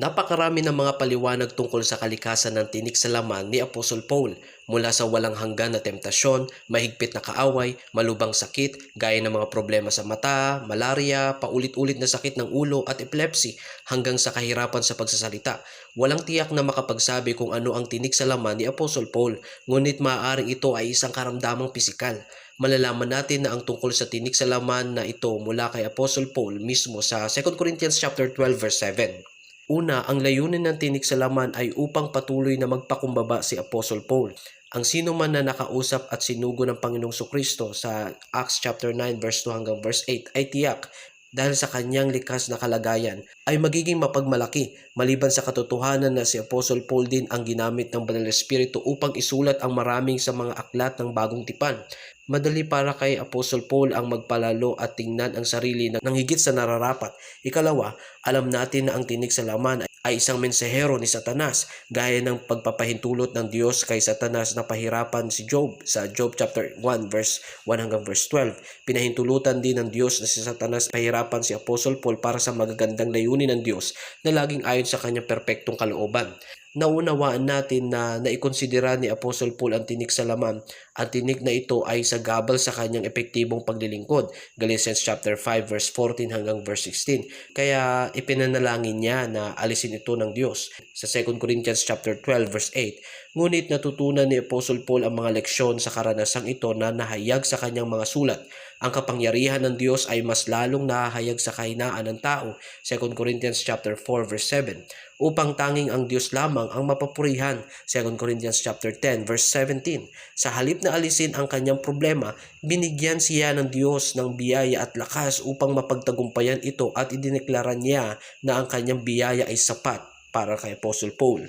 Napakarami ng mga paliwanag tungkol sa kalikasan ng tinik sa laman ni Apostle Paul mula sa walang hanggan na temptasyon, mahigpit na kaaway, malubang sakit, gaya ng mga problema sa mata, malaria, paulit-ulit na sakit ng ulo at epilepsy hanggang sa kahirapan sa pagsasalita. Walang tiyak na makapagsabi kung ano ang tinik sa laman ni Apostle Paul, ngunit maaaring ito ay isang karamdamang pisikal. Malalaman natin na ang tungkol sa tinik sa laman na ito mula kay Apostle Paul mismo sa 2 Corinthians chapter 12 verse 7. Una, ang layunin ng tinik sa laman ay upang patuloy na magpakumbaba si Apostle Paul. Ang sino man na nakausap at sinugo ng Panginoong Kristo sa Acts chapter 9 verse 2 hanggang verse 8 ay tiyak dahil sa kanyang likas na kalagayan ay magiging mapagmalaki maliban sa katotohanan na si Apostle Paul din ang ginamit ng Banal na Espiritu upang isulat ang maraming sa mga aklat ng bagong tipan. Madali para kay Apostle Paul ang magpalalo at tingnan ang sarili ng higit sa nararapat. Ikalawa, alam natin na ang tinig sa laman ay isang mensahero ni Satanas gaya ng pagpapahintulot ng Diyos kay Satanas na pahirapan si Job sa Job chapter 1 verse 1 hanggang verse 12. Pinahintulutan din ng Diyos na si Satanas pahirapan si Apostle Paul para sa magagandang layunin ng Diyos na laging ayon sa kanyang perpektong kalooban naunawaan natin na naikonsidera ni Apostle Paul ang tinik sa laman. Ang tinik na ito ay sa gabal sa kanyang epektibong paglilingkod. Galatians chapter 5 verse 14 hanggang verse 16. Kaya ipinanalangin niya na alisin ito ng Diyos. Sa 2 Corinthians chapter 12 verse 8. Ngunit natutunan ni Apostle Paul ang mga leksyon sa karanasang ito na nahayag sa kanyang mga sulat. Ang kapangyarihan ng Diyos ay mas lalong nahahayag sa kahinaan ng tao. 2 Corinthians chapter 4 verse 7. Upang tanging ang Diyos lamang ang mapapurihan. 2 Corinthians chapter 10 verse 17. Sa halip na alisin ang kanyang problema, binigyan siya ng Diyos ng biyaya at lakas upang mapagtagumpayan ito at idineklara niya na ang kanyang biyaya ay sapat para kay Apostle Paul.